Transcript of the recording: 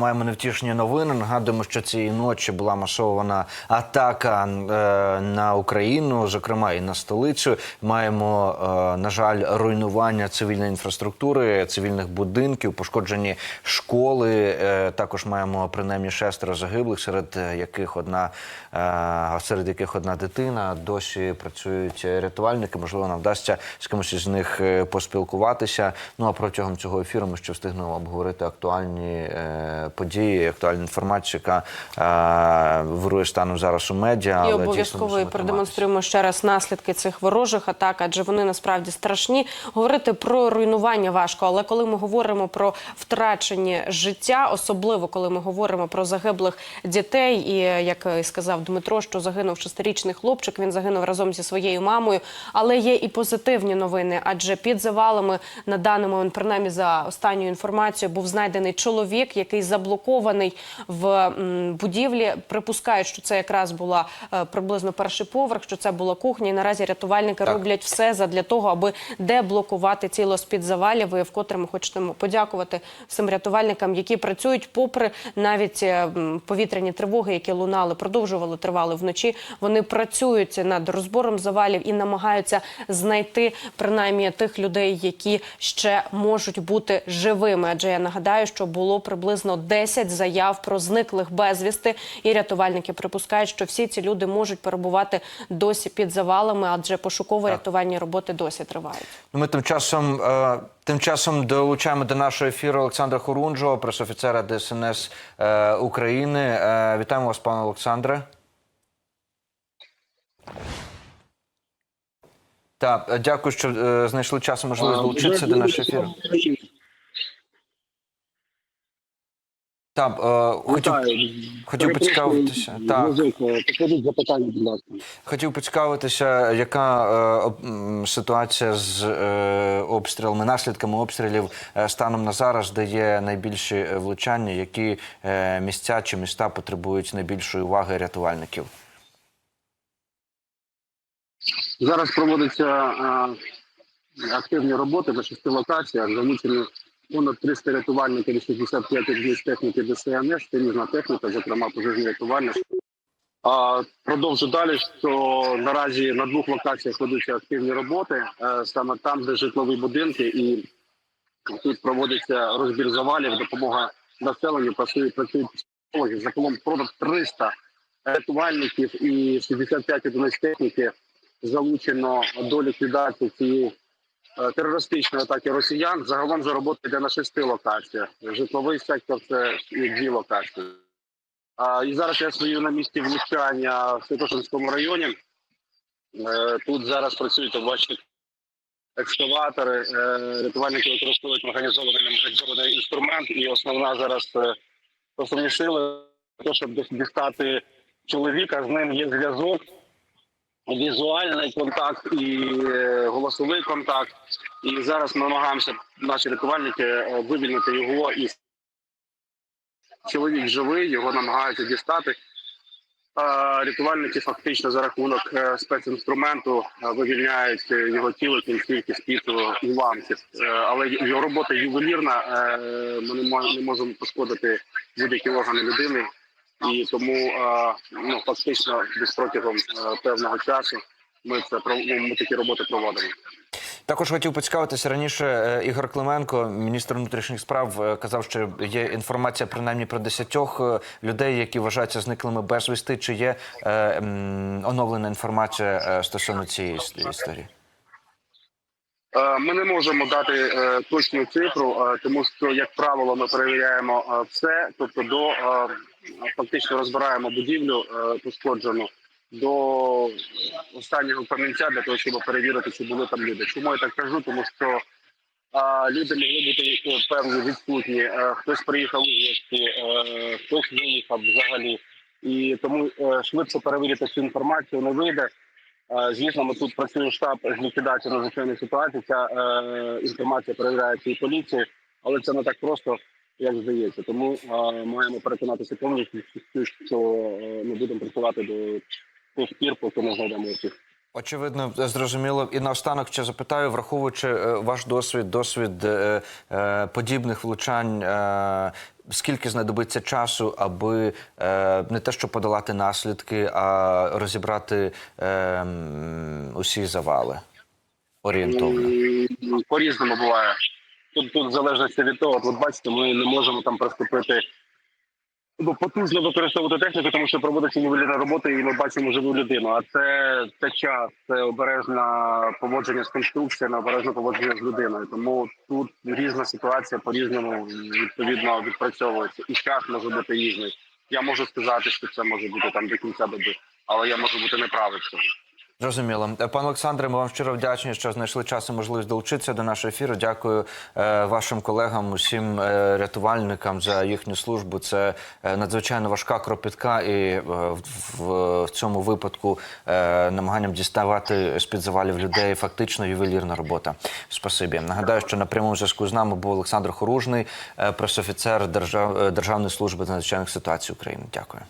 маємо невтішні новини. Нагадуємо, що цієї ночі була масована атака е, на Україну, зокрема і на столицю. Маємо, е, на жаль, руйнування цивільної інфраструктури, цивільних будинків, пошкоджені школи. Е, також маємо принаймні шестеро загиблих, серед яких одна серед яких одна дитина. Досі працюють рятувальники. Можливо, нам вдасться з кимось із них поспілкуватися. Ну а протягом цього ефіру ми ще встигнемо обговорити актуальні події, актуальну інформацію, яка е, вирує станом зараз у медіа. І обов'язково продемонструємо ще раз наслідки цих ворожих атак, адже вони насправді страшні. Говорити про руйнування важко, але коли ми говоримо про втрачені життя, особливо коли ми говоримо про загиблих дітей, і як сказав Дмитро, що загинув шестирічний хлопчик, він загинув разом зі своєю мамою. Але є і позитивні новини, адже під завалами на даний момент, принаймні за останньою інформацією, був знайдений чоловік, який заблокований в будівлі. Припускають, що це якраз була е, приблизно перший поверх, що це була кухня. І наразі рятувальники Так. роблять все задля того, аби деблокувати тіло з під завалів. І вкотре ми хочемо подякувати всім рятувальникам, які працюють, попри навіть е, повітряні тривоги, які лунали, продовжували тривали вночі. Вони працюють над розбором завалів і намагаються знайти принаймні тих людей, які ще можуть бути живими. Адже я нагадаю, що було приблизно 10 заяв про зниклих безвісти, і рятувальники припускають, що всі ці люди можуть перебувати досі під завалами, адже пошуково-рятувальні роботи досі тривають. Ну, Ми тим часом, е, тим часом долучаємо до нашого ефіру Олександра Хорунжого, пресофіцера ДСНС е, України. Е, вітаємо вас, пане Олександре. Так, е, дякую, що е, знайшли час і можливість долучитися до нашого ефіру. Так, е, хотів, хотів поцікавитися. Так. Покажіть запитання, будь ласка. Хотів поцікавитися, яка е, ситуація з е, обстрілами, наслідками обстрілів е, станом на зараз, де є найбільші е, влучання, які е, місця чи міста потребують найбільшої уваги рятувальників? Зараз проводяться а, активні роботи на шести локаціях. Залучені понад 300 рятувальників і 65 одиниць техніки ДСНС, це різна техніка, зокрема пожежні рятувальники. А, продовжу далі, що наразі на двох локаціях ведуться активні роботи, е, саме там, де житлові будинки, і тут проводиться розбір завалів, допомога населенню, працюють психологи. Загалом понад 300 рятувальників і 65 одиниць техніки залучено до ліквідації цієї терористичної атаки росіян. Загалом же робота йде на шести локаціях. Житловий сектор це дві локації. А, і зараз я стою на місці влучання в Святошинському районі. Е, Тут зараз працюють бачите, екскаватори, е, рятувальники використовують механізований інструмент, і основна зараз е, основні сили щоб дістати чоловіка. З ним є зв'язок візуальний контакт і е, голосовий контакт. І зараз ми намагаємося наші рятувальники е, вивільнити його із чоловік живий, його намагаються дістати. Рятувальники фактично за рахунок е, спецінструменту вивільняють його тіло кінцівки з під уламків. Але його робота ювелірна. Ми не можемо пошкодити будь-які органи людини, і тому е, ну фактично десь протягом е, певного часу ми це ну, ми такі роботи проводимо. Також хотів поцікавитися раніше. е, Ігор Клименко, міністр внутрішніх справ, е, казав, що є інформація принаймні про десятьох е, людей, які вважаються зниклими безвісти. Чи є е, м, оновлена інформація е, стосовно цієї історії? Е, Ми не можемо дати е, точну цифру, е, тому що, як правило, ми перевіряємо е, все, тобто до е, фактично розбираємо будівлю е, пошкоджену до останнього камінця для того, щоб перевірити, чи були там люди. Чому я так кажу? Тому що е, люди могли бути е, певні відсутні. е, Хтось приїхав у гості, хтось виїхав взагалі. І тому е, швидко перевірити цю інформацію не вийде. Звісно, ми тут працює штаб з ліквідації надзвичайних ситуацій. Ця інформація перевіряється і поліцією, але це не так просто, як здається. Тому е, маємо переконатися повністю, що е, ми будемо працювати до тих пір, поки не знайдемо усіх. Очевидно, зрозуміло. І наостанок ще запитаю, враховуючи е, ваш досвід, досвід е, е, подібних влучань. Е, скільки знадобиться часу, аби е, не те, що подолати наслідки, а розібрати е, усі завали орієнтовно? По-різному буває. Тут, тут в залежності від того, от, от бачите, ми не можемо там приступити ну, потужно використовувати техніку, тому що проводиться нівелірна робота, і ми бачимо живу людину. А це, це час, це обережне поводження з конструкціями, обережне поводження з людиною. Тому тут різна ситуація по-різному відповідно відпрацьовується. І час може бути різний. Я можу сказати, що це може бути там до кінця доби, але я можу бути цьому. Зрозуміло. Пане Олександре, ми вам щиро вдячні, що знайшли час і можливість долучитися до нашого ефіру. Дякую е, вашим колегам, усім е, рятувальникам за їхню службу. Це е, надзвичайно важка кропітка, і в, цьому випадку намаганням діставати з-під завалів людей фактично ювелірна робота. Спасибі. Нагадаю, що на прямому зв'язку з нами був Олександр Хоружний, пресофіцер Держав, Державної служби з надзвичайних ситуацій України. Дякую.